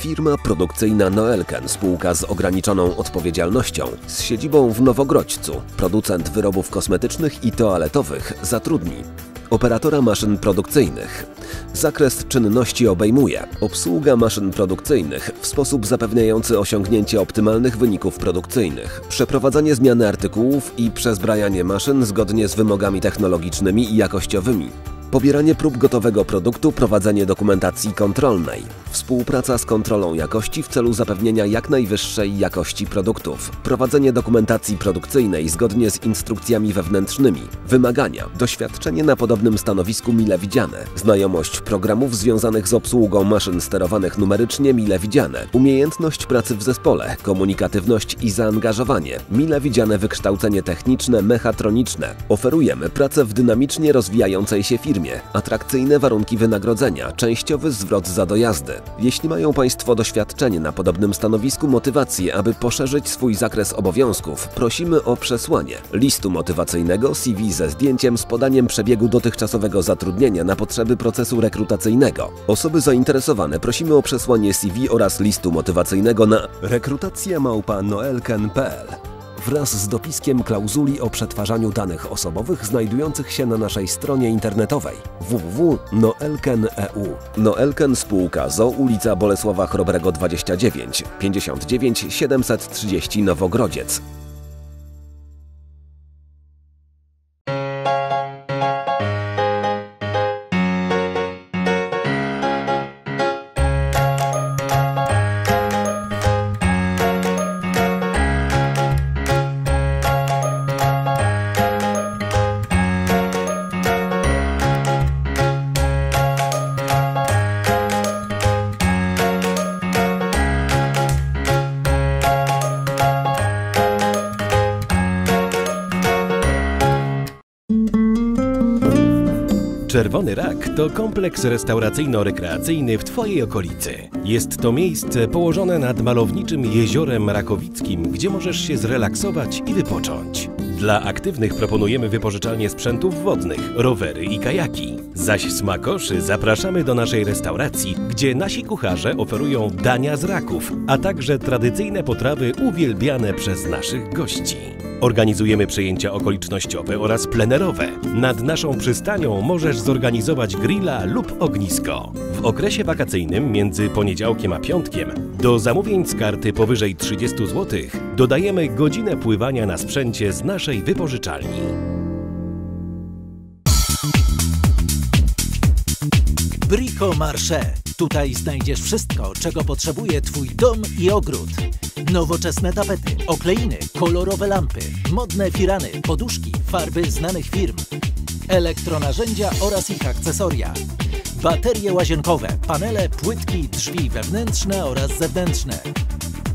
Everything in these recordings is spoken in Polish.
Firma produkcyjna Noelken, spółka z ograniczoną odpowiedzialnością, z siedzibą w Nowogrodźcu, producent wyrobów kosmetycznych i toaletowych, zatrudni operatora maszyn produkcyjnych. Zakres czynności obejmuje. Obsługa maszyn produkcyjnych w sposób zapewniający osiągnięcie optymalnych wyników produkcyjnych, przeprowadzanie zmiany artykułów i przezbrajanie maszyn zgodnie z wymogami technologicznymi i jakościowymi, pobieranie prób gotowego produktu, prowadzenie dokumentacji kontrolnej, współpraca z kontrolą jakości w celu zapewnienia jak najwyższej jakości produktów, prowadzenie dokumentacji produkcyjnej zgodnie z instrukcjami wewnętrznymi, wymagania, doświadczenie na podobnym stanowisku mile widziane, znajomość programów związanych z obsługą maszyn sterowanych numerycznie mile widziane, umiejętność pracy w zespole, komunikatywność i zaangażowanie, mile widziane wykształcenie techniczne, mechatroniczne. Oferujemy pracę w dynamicznie rozwijającej się firmie, atrakcyjne warunki wynagrodzenia, częściowy zwrot za dojazdy. Jeśli mają Państwo doświadczenie na podobnym stanowisku, motywację, aby poszerzyć swój zakres obowiązków, prosimy o przesłanie listu motywacyjnego CV ze zdjęciem z podaniem przebiegu dotychczasowego zatrudnienia na potrzeby procesu rekrutacyjnego. Osoby zainteresowane prosimy o przesłanie CV oraz listu motywacyjnego na rekrutacjamałpa.noelken.pl wraz z dopiskiem klauzuli o przetwarzaniu danych osobowych znajdujących się na naszej stronie internetowej www.noelken.eu. Noelken Spółka ZO ulica Bolesława Chrobrego 29 59 730 Nowogrodziec. Czerwony Rak to kompleks restauracyjno-rekreacyjny w Twojej okolicy. Jest to miejsce położone nad malowniczym jeziorem Rakowickim, gdzie możesz się zrelaksować i wypocząć. Dla aktywnych proponujemy wypożyczalnię sprzętów wodnych, rowery i kajaki. Zaś smakoszy zapraszamy do naszej restauracji, gdzie nasi kucharze oferują dania z raków, a także tradycyjne potrawy uwielbiane przez naszych gości. Organizujemy przyjęcia okolicznościowe oraz plenerowe. Nad naszą przystanią możesz zorganizować grilla lub ognisko. W okresie wakacyjnym między poniedziałkiem a piątkiem do zamówień z karty powyżej 30 zł dodajemy godzinę pływania na sprzęcie z naszej wypożyczalni. Brico Marché. Tutaj znajdziesz wszystko, czego potrzebuje Twój dom i ogród. Nowoczesne tapety, okleiny, kolorowe lampy, modne firany, poduszki, farby znanych firm, elektronarzędzia oraz ich akcesoria, baterie łazienkowe, panele, płytki, drzwi wewnętrzne oraz zewnętrzne.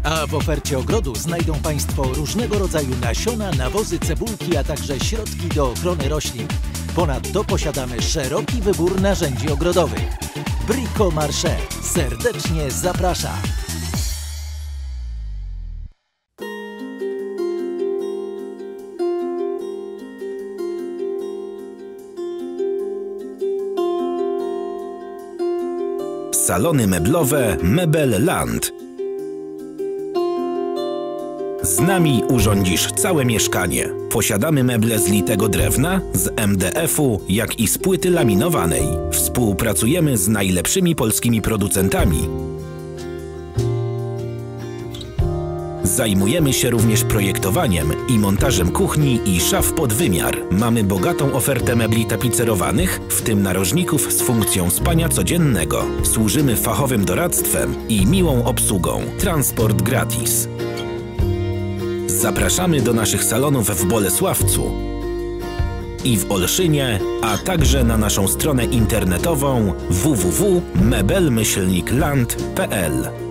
A w ofercie ogrodu znajdą Państwo różnego rodzaju nasiona, nawozy, cebulki, a także środki do ochrony roślin. Ponadto posiadamy szeroki wybór narzędzi ogrodowych. Brico Marché serdecznie zaprasza. Salony meblowe Mebel Land. Z nami urządzisz całe mieszkanie. Posiadamy meble z litego drewna, z MDF-u, jak i z płyty laminowanej. Współpracujemy z najlepszymi polskimi producentami. Zajmujemy się również projektowaniem i montażem kuchni i szaf pod wymiar. Mamy bogatą ofertę mebli tapicerowanych, w tym narożników z funkcją spania codziennego. Służymy fachowym doradztwem i miłą obsługą. Transport gratis. Zapraszamy do naszych salonów w Bolesławcu i w Olszynie, a także na naszą stronę internetową www.mebelmyślnikland.pl.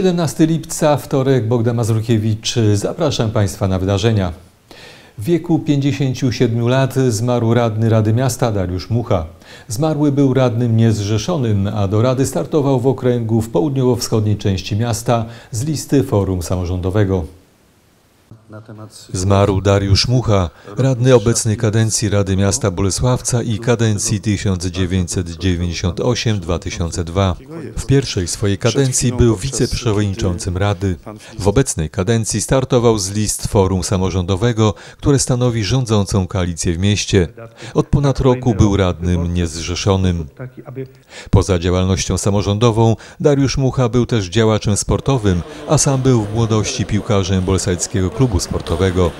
Siedemnasty lipca, wtorek, Bogdan Mazurkiewicz. Zapraszam Państwa na wydarzenia. W wieku 57 lat zmarł radny Rady Miasta Dariusz Mucha. Zmarły był radnym niezrzeszonym, a do Rady startował w okręgu w południowo-wschodniej części miasta z listy Forum Samorządowego. Zmarł Dariusz Mucha, radny obecnej kadencji Rady Miasta Bolesławca i kadencji 1998-2002. W pierwszej swojej kadencji był wiceprzewodniczącym Rady. W obecnej kadencji startował z list Forum Samorządowego, które stanowi rządzącą koalicję w mieście. Od ponad roku był radnym niezrzeszonym. Poza działalnością samorządową Dariusz Mucha był też działaczem sportowym, a sam był w młodości piłkarzem Bolsajskiego Klubu Sportowego.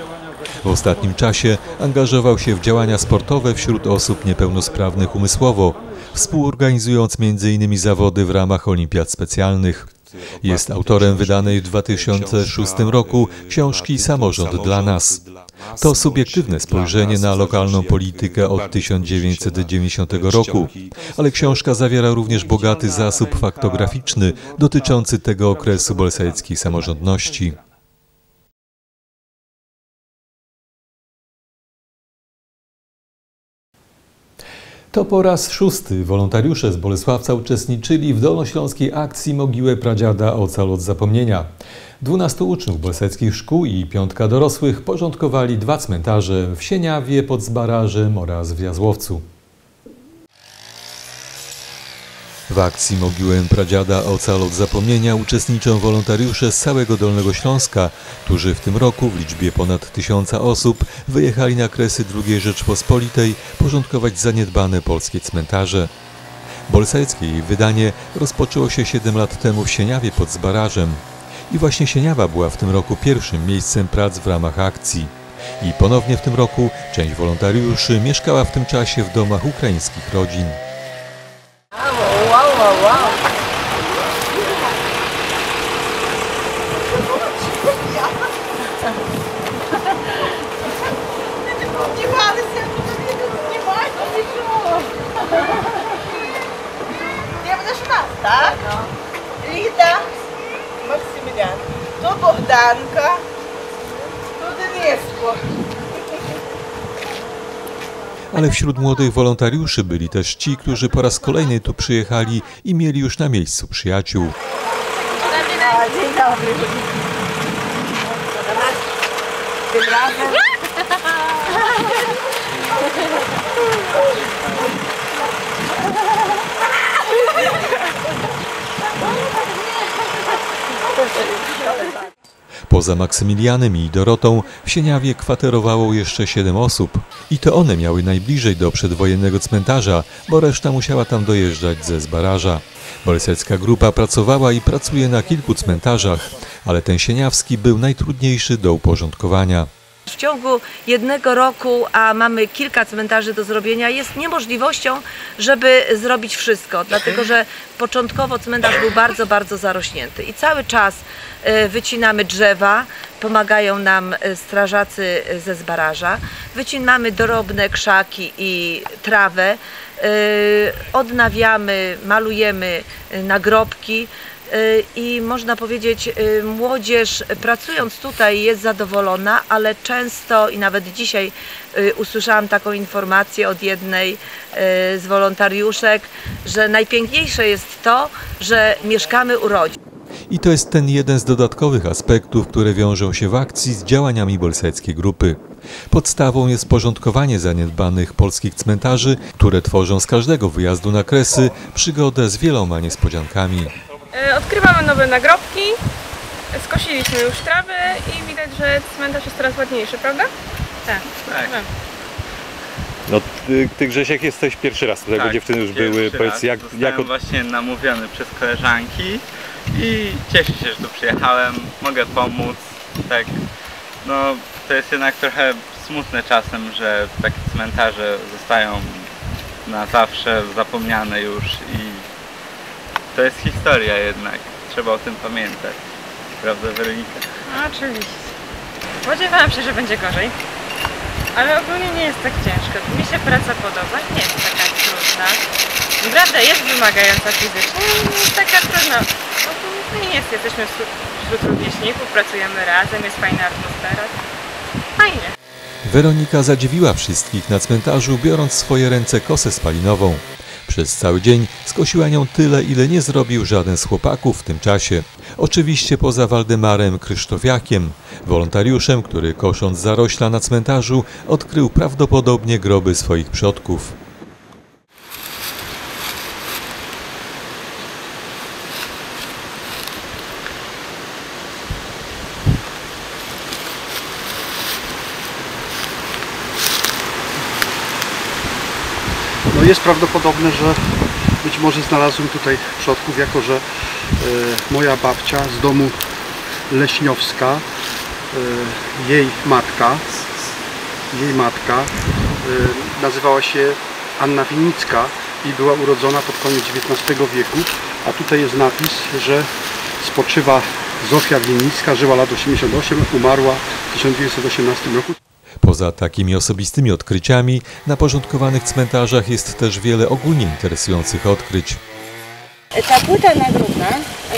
W ostatnim czasie angażował się w działania sportowe wśród osób niepełnosprawnych umysłowo, współorganizując m.in. zawody w ramach olimpiad specjalnych. Jest autorem wydanej w 2006 roku książki Samorząd dla nas. To subiektywne spojrzenie na lokalną politykę od 1990 roku, ale książka zawiera również bogaty zasób faktograficzny dotyczący tego okresu bolsajskiej samorządności. To po raz szósty wolontariusze z Bolesławca uczestniczyli w dolnośląskiej akcji Mogiłę Pradziada Ocal od zapomnienia. 12 uczniów bolsajskich szkół i piątka dorosłych porządkowali dwa cmentarze w Sieniawie pod Zbarażem oraz w Jazłowcu. W akcji Mogiłę Pradziada Ocal od zapomnienia uczestniczą wolontariusze z całego Dolnego Śląska, którzy w tym roku w liczbie ponad tysiąca osób wyjechali na kresy II Rzeczpospolitej porządkować zaniedbane polskie cmentarze. Bolsajskie jej wydanie rozpoczęło się 7 lat temu w Sieniawie pod Zbarażem. I właśnie Sieniawa była w tym roku pierwszym miejscem prac w ramach akcji. I ponownie w tym roku część wolontariuszy mieszkała w tym czasie w domach ukraińskich rodzin. Богданка, то Дениско. Ale wśród młodych wolontariuszy byli też ci, którzy po raz kolejny tu przyjechali i mieli już na miejscu przyjaciół. А, Dzień dobry. Tym razem Poza Maksymilianem i Dorotą w Sieniawie kwaterowało jeszcze siedem osób. I to one miały najbliżej do przedwojennego cmentarza, bo reszta musiała tam dojeżdżać ze Zbaraża. Bolesecka grupa pracowała i pracuje na kilku cmentarzach, ale ten sieniawski był najtrudniejszy do uporządkowania. W ciągu jednego roku, a mamy kilka cmentarzy do zrobienia, jest niemożliwością, żeby zrobić wszystko, dlatego że początkowo cmentarz był bardzo, bardzo zarośnięty. I cały czas e, wycinamy drzewa, pomagają nam e, strażacy e, ze zbaraża, wycinamy dorobne krzaki i trawę, odnawiamy, malujemy nagrobki, i można powiedzieć, y, młodzież pracując tutaj jest zadowolona, ale często i nawet dzisiaj y, usłyszałam taką informację od jednej z wolontariuszek, że najpiękniejsze jest to, że mieszkamy u rodzin. I to jest ten jeden z dodatkowych aspektów, które wiążą się w akcji z działaniami bolseckiej grupy. Podstawą jest porządkowanie zaniedbanych polskich cmentarzy, które tworzą z każdego wyjazdu na kresy przygodę z wieloma niespodziankami. E, Odkrywamy nowe nagrobki, skosiliśmy już trawy i widać, że cmentarz jest coraz ładniejszy, prawda? Tak. tak. No ty, ty Grzesiek jesteś pierwszy raz tutaj, bo dziewczyny już były. Tak, Powiedz raz. jak, Zostałem jak od... właśnie namówiony przez koleżanki i cieszę się, że tu przyjechałem, mogę pomóc, tak, no to jest jednak trochę smutne czasem, że takie cmentarze zostają na zawsze zapomniane już i to jest historia jednak, trzeba o tym pamiętać, prawda Weronika? No, oczywiście. Spodziewałam się, że będzie gorzej. Ale ogólnie nie jest tak ciężko. Mi się praca podoba, nie jest taka trudna. Naprawdę jest wymagająca fizycznie, nie jest taka trudna. Ogólnie nie jest, jesteśmy wśród, wśród rówieśników, pracujemy razem, jest fajna atmosfera. Fajnie. Weronika zadziwiła wszystkich na cmentarzu, biorąc w swoje ręce kosę spalinową. Przez cały dzień skosiła nią tyle, ile nie zrobił żaden z chłopaków w tym czasie. Oczywiście poza Waldemarem Krysztofiakiem, wolontariuszem, który kosząc zarośla na cmentarzu, odkrył prawdopodobnie groby swoich przodków. Jest prawdopodobne, że być może znalazłem tutaj przodków, jako że e, moja babcia z domu Leśniowska, e, jej matka, jej matka e, nazywała się Anna Winicka i była urodzona pod koniec XIX wieku, a tutaj jest napis, że spoczywa Zofia Winicka, żyła lat 88, umarła w 1918 roku. Poza takimi osobistymi odkryciami, na porządkowanych cmentarzach jest też wiele ogólnie interesujących odkryć. Ta płyta nagrobna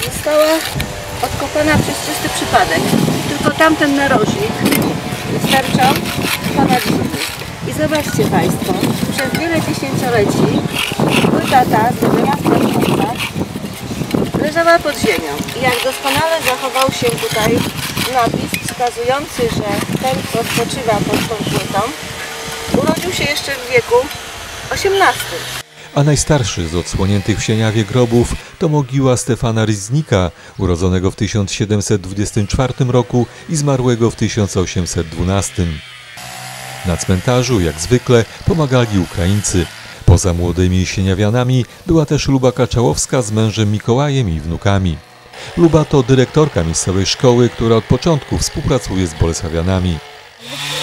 została odkopana przez czysty przypadek. Tylko tamten narożnik wystarczał ponad. I zobaczcie Państwo, przez wiele dziesięcioleci płyta ta, zdobiona w leżała pod ziemią. I jak doskonale zachował się tutaj napis wskazujący, że ten, kto spoczywa pod tą płytą, urodził się jeszcze w wieku XVIII. A najstarszy z odsłoniętych w Sieniawie grobów to mogiła Stefana Ryznika, urodzonego w 1724 roku i zmarłego w 1812. Na cmentarzu, jak zwykle, pomagali Ukraińcy. Poza młodymi sieniawianami była też Luba Kaczałowska z mężem Mikołajem i wnukami. Luba to dyrektorka miejscowej szkoły, która od początku współpracuje z Bolesławianami.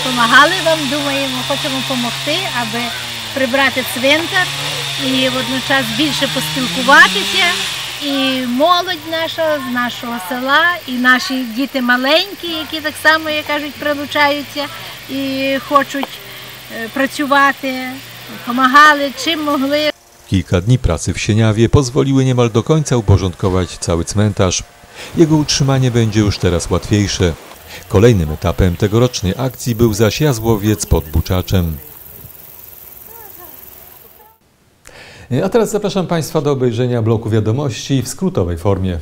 Помагали вам, думаємо, хочемо допомогти, аби прибрати цвинтар і водночас більше поспілкуватися. І молодь наша з нашого села, і наші діти маленькі, які так само, як кажуть, прилучаються і хочуть е, працювати, допомагали чим могли. Kilka dni pracy w Sieniawie pozwoliły niemal do końca uporządkować cały cmentarz. Jego utrzymanie będzie już teraz łatwiejsze. Kolejnym etapem tegorocznej akcji był zaś jazłowiec pod Buczaczem. A teraz zapraszam Państwa do obejrzenia bloku wiadomości w skrótowej formie.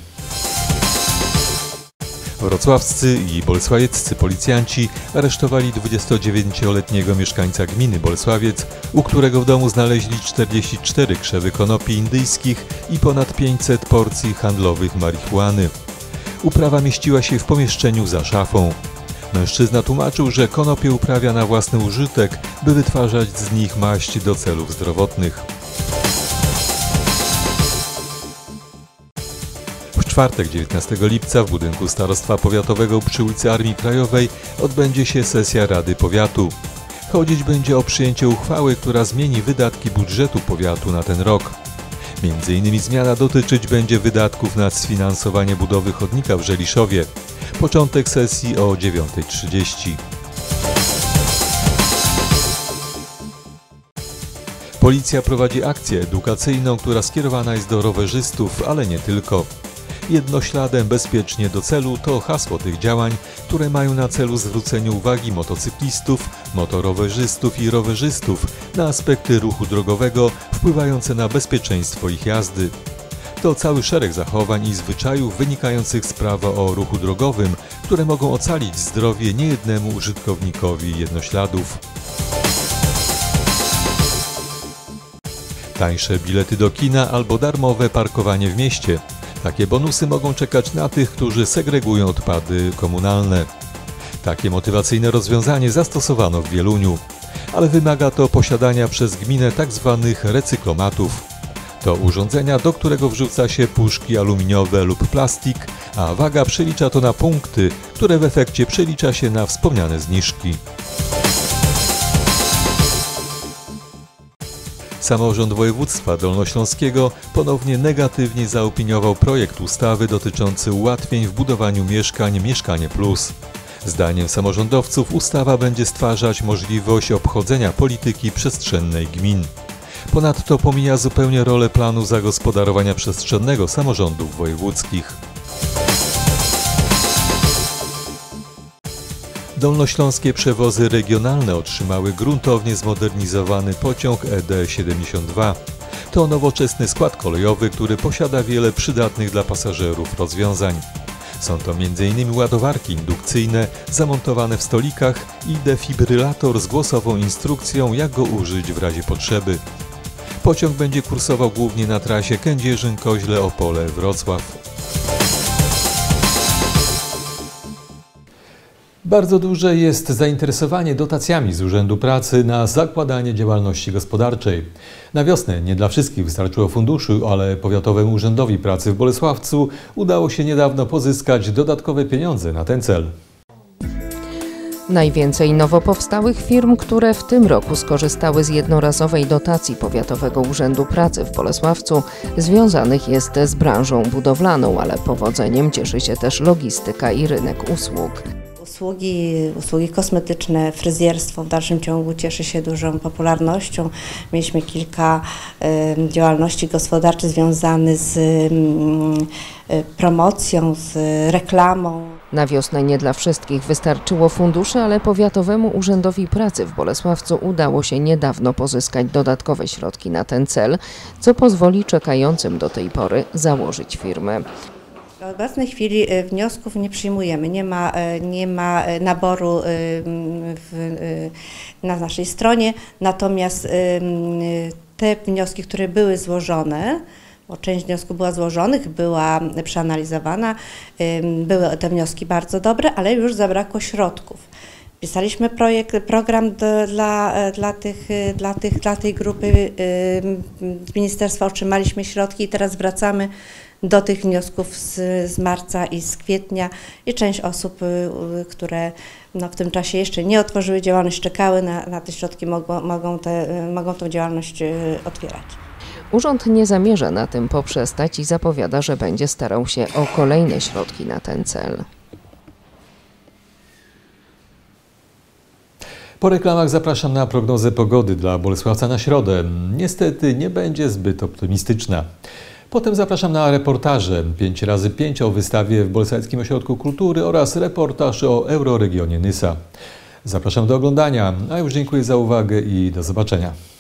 Wrocławscy i bolesławieccy policjanci aresztowali 29-letniego mieszkańca gminy Bolesławiec, u którego w domu znaleźli 44 krzewy konopi indyjskich i ponad 500 porcji handlowych marihuany. Uprawa mieściła się w pomieszczeniu za szafą. Mężczyzna tłumaczył, że konopie uprawia na własny użytek, by wytwarzać z nich maść do celów zdrowotnych. Czwartek 19 lipca w budynku Starostwa Powiatowego przy ulicy Armii Krajowej odbędzie się sesja Rady Powiatu. Chodzić będzie o przyjęcie uchwały, która zmieni wydatki budżetu powiatu na ten rok. Między innymi zmiana dotyczyć będzie wydatków na sfinansowanie budowy chodnika w Żeliszowie. Początek sesji o 9.30. Policja prowadzi akcję edukacyjną, która skierowana jest do rowerzystów, ale nie tylko. Jednośladem bezpiecznie do celu to hasło tych działań, które mają na celu zwrócenie uwagi motocyklistów, motorowerzystów i rowerzystów na aspekty ruchu drogowego wpływające na bezpieczeństwo ich jazdy. To cały szereg zachowań i zwyczajów wynikających z prawa o ruchu drogowym, które mogą ocalić zdrowie niejednemu użytkownikowi jednośladów. Tańsze bilety do kina albo darmowe parkowanie w mieście. Takie bonusy mogą czekać na tych, którzy segregują odpady komunalne. Takie motywacyjne rozwiązanie zastosowano w Wieluniu, ale wymaga to posiadania przez gminę tzw. recyklomatów. To urządzenia, do którego wrzuca się puszki aluminiowe lub plastik, a waga przelicza to na punkty, które w efekcie przelicza się na wspomniane zniżki. Samorząd województwa dolnośląskiego ponownie negatywnie zaopiniował projekt ustawy dotyczący ułatwień w budowaniu mieszkań Mieszkanie Plus. Zdaniem samorządowców ustawa będzie stwarzać możliwość obchodzenia polityki przestrzennej gmin. Ponadto pomija zupełnie rolę planu zagospodarowania przestrzennego samorządów wojewódzkich. Dolnośląskie przewozy regionalne otrzymały gruntownie zmodernizowany pociąg E ED-72. To nowoczesny skład kolejowy, który posiada wiele przydatnych dla pasażerów rozwiązań. Są to m.in. ładowarki indukcyjne zamontowane w stolikach i defibrylator z głosową instrukcją, jak go użyć w razie potrzeby. Pociąg będzie kursował głównie na trasie Kędzierzyn-Koźle-Opole-Wrocław. Bardzo duże jest zainteresowanie dotacjami z Urzędu Pracy na zakładanie działalności gospodarczej. Na wiosnę nie dla wszystkich wystarczyło funduszu, ale Powiatowemu Urzędowi Pracy w Bolesławcu udało się niedawno pozyskać dodatkowe pieniądze na ten cel. Najwięcej nowo powstałych firm, które w tym roku skorzystały z jednorazowej dotacji Powiatowego Urzędu Pracy w Bolesławcu, związanych jest z branżą budowlaną, ale powodzeniem cieszy się też logistyka i rynek usług. Usługi, usługi kosmetyczne, fryzjerstwo w dalszym ciągu cieszy się dużą popularnością. Mieliśmy kilka y, działalności gospodarczych związanych z y, y, promocją, z reklamą. Na wiosnę nie dla wszystkich wystarczyło funduszy, ale Powiatowemu Urzędowi Pracy w Bolesławcu udało się niedawno pozyskać dodatkowe środki na ten cel, co pozwoli czekającym do tej pory założyć firmę. W obecnej chwili y, wniosków nie przyjmujemy, nie ma, y, nie ma y, naboru w, na naszej stronie, natomiast te wnioski, które były złożone, bo część wniosków była złożonych, była przeanalizowana, były te wnioski bardzo dobre, ale już zabrakło środków. Pisaliśmy projekt, program dla, e, dla, tych, e, dla, tych, dla tej grupy ym, z ministerstwa, otrzymaliśmy środki i teraz wracamy do tych wniosków z, z marca i z kwietnia i część osób, które no, w tym czasie jeszcze nie otworzyły działalność, czekały na, na te środki, mogą, mogą, te, mogą tą działalność otwierać. Urząd nie zamierza na tym poprzestać i zapowiada, że będzie starał się o kolejne środki na ten cel. Po reklamach zapraszam na prognozę pogody dla Bolesławca na środę. Niestety nie będzie zbyt optymistyczna. Potem zapraszam na reportaże 5 razy 5 o wystawie w Bolesławskim Ośrodku Kultury oraz reportaż o euroregionie Nysa. Zapraszam do oglądania, a już dziękuję za uwagę i do zobaczenia.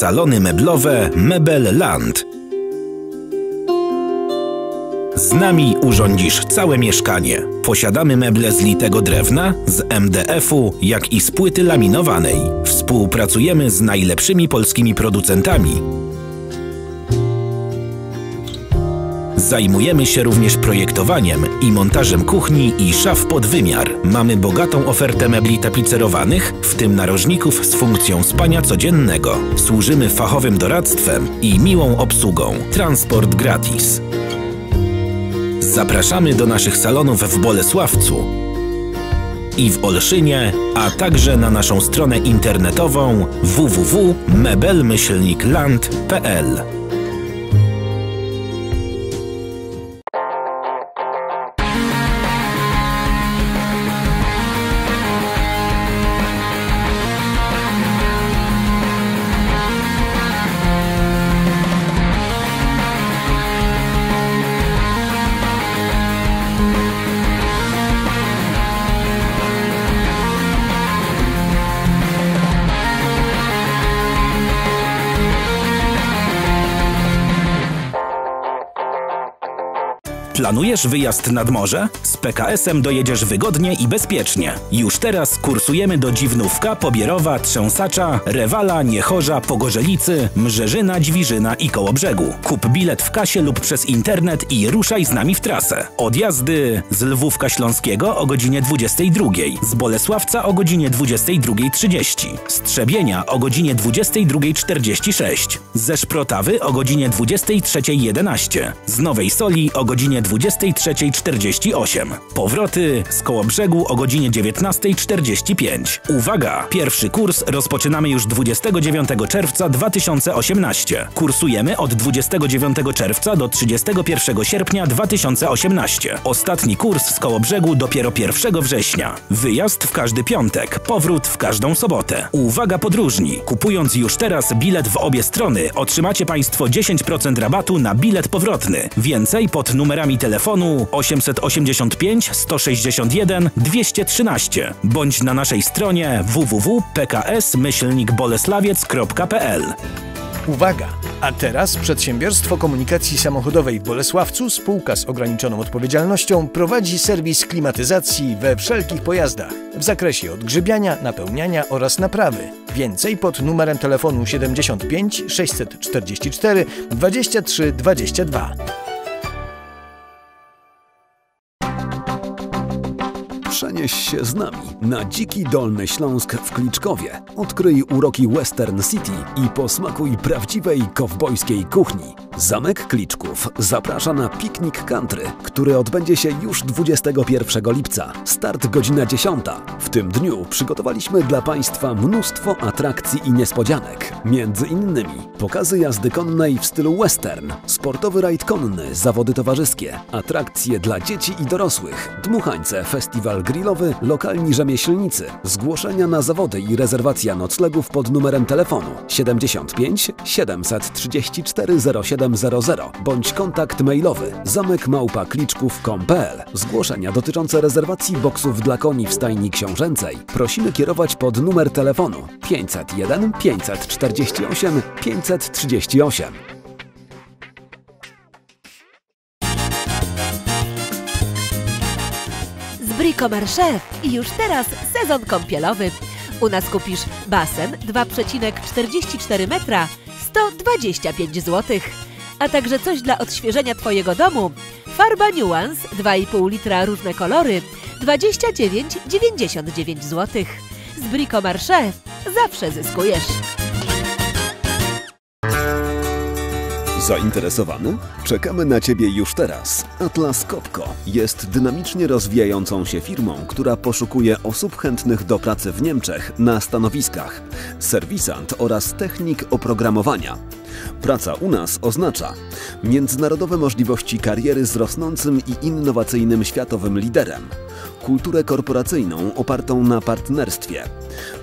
Salony meblowe Mebel Land. Z nami urządzisz całe mieszkanie. Posiadamy meble z litego drewna, z MDF-u, jak i z płyty laminowanej. Współpracujemy z najlepszymi polskimi producentami. Zajmujemy się również projektowaniem i montażem kuchni i szaf pod wymiar. Mamy bogatą ofertę mebli tapicerowanych, w tym narożników z funkcją spania codziennego. Służymy fachowym doradztwem i miłą obsługą. Transport gratis. Zapraszamy do naszych salonów w Bolesławcu i w Olszynie, a także na naszą stronę internetową www.mebelmyślnikland.pl. Planujesz wyjazd nad morze? Z PKS-em dojedziesz wygodnie i bezpiecznie. Już teraz kursujemy do Dziwnówka, Pobierowa, Trzęsacza, Rewala, Niechorza, Pogorzelicy, Mrzeżyna, Dźwiżyna i Kołobrzegu. Kup bilet w kasie lub przez internet i ruszaj z nami w trasę. Odjazdy z Lwówka Śląskiego o godzinie 22, z Bolesławca o godzinie 22.30, z Trzebienia o godzinie 22.46, ze Szprotawy o godzinie 23.11, z Nowej Soli o godzinie 20 23.48. Powroty z Kołobrzegu o godzinie 19.45. Uwaga! Pierwszy kurs rozpoczynamy już 29 czerwca 2018. Kursujemy od 29 czerwca do 31 sierpnia 2018. Ostatni kurs z Kołobrzegu dopiero 1 września. Wyjazd w każdy piątek, powrót w każdą sobotę. Uwaga podróżni! Kupując już teraz bilet w obie strony, otrzymacie Państwo 10% rabatu na bilet powrotny. Więcej pod numerami telefonu 885 161 213 bądź na naszej stronie www.pks-boleslawiec.pl. Uwaga! A teraz Przedsiębiorstwo Komunikacji Samochodowej w Bolesławcu, spółka z ograniczoną odpowiedzialnością, prowadzi serwis klimatyzacji we wszelkich pojazdach w zakresie odgrzybiania, napełniania oraz naprawy. Więcej pod numerem telefonu 75 644 23 22. Przenieś się z nami na dziki Dolny Śląsk w Kliczkowie. Odkryj uroki Western City i posmakuj prawdziwej kowbojskiej kuchni. Zamek Kliczków zaprasza na piknik country, który odbędzie się już 21 lipca. Start godzina 10. W tym dniu przygotowaliśmy dla Państwa mnóstwo atrakcji i niespodzianek. Między innymi pokazy jazdy konnej w stylu western, sportowy rajd konny, zawody towarzyskie, atrakcje dla dzieci i dorosłych, dmuchańce, festiwal grillowy, lokalni rzemieślnicy, zgłoszenia na zawody i rezerwacja noclegów pod numerem telefonu 75 734 0700 bądź kontakt mailowy zamykmałpa.kliczków.com.pl Zgłoszenia dotyczące rezerwacji boksów dla koni w stajni książęcej prosimy kierować pod numer telefonu 501 548 538. Bricomarché i już teraz sezon kąpielowy. U nas kupisz basen 2,44 metra 125 zł, a także coś dla odświeżenia Twojego domu. Farba Nuance 2,5 litra różne kolory 29,99 zł. Z Bricomarché zawsze zyskujesz. Zainteresowany? Czekamy na Ciebie już teraz. Atlas Copco jest dynamicznie rozwijającą się firmą, która poszukuje osób chętnych do pracy w Niemczech na stanowiskach serwisant oraz technik oprogramowania. Praca u nas oznacza międzynarodowe możliwości kariery z rosnącym i innowacyjnym światowym liderem, kulturę korporacyjną opartą na partnerstwie,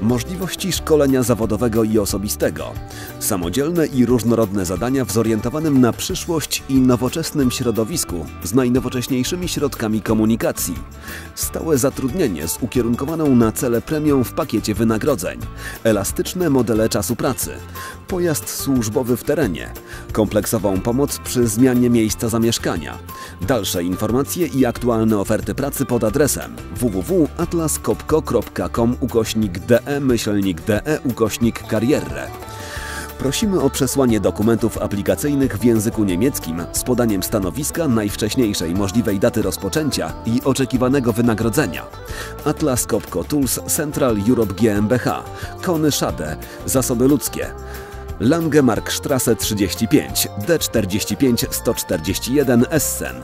możliwości szkolenia zawodowego i osobistego, samodzielne i różnorodne zadania w zorientowanym na przyszłość i nowoczesnym środowisku z najnowocześniejszymi środkami komunikacji, stałe zatrudnienie z ukierunkowaną na cele premią w pakiecie wynagrodzeń, elastyczne modele czasu pracy, pojazd służbowy w terenie, kompleksową pomoc przy zmianie miejsca zamieszkania. Dalsze informacje i aktualne oferty pracy pod adresem www.atlaskopko.com ukośnik de myślnik de ukośnik karierę. Prosimy o przesłanie dokumentów aplikacyjnych w języku niemieckim z podaniem stanowiska, najwcześniejszej możliwej daty rozpoczęcia i oczekiwanego wynagrodzenia. Atlas Copco Tools Central Europe GmbH, Kony Schade, Zasoby Ludzkie, Langemarkstrasse 35 D45 141 Essen.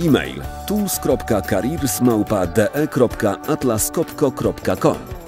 E-mail tools.careersmałpa.de.atlaskopko.com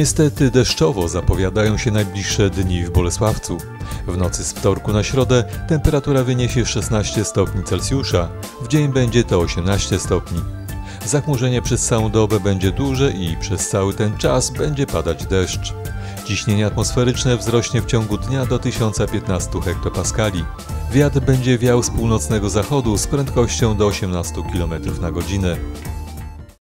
Niestety deszczowo zapowiadają się najbliższe dni w Bolesławcu. W nocy z wtorku na środę temperatura wyniesie 16 stopni Celsjusza, w dzień będzie to 18 stopni. Zachmurzenie przez całą dobę będzie duże i przez cały ten czas będzie padać deszcz. Ciśnienie atmosferyczne wzrośnie w ciągu dnia do 1015 hektopaskali. Wiatr będzie wiał z północnego zachodu z prędkością do 18 km na godzinę.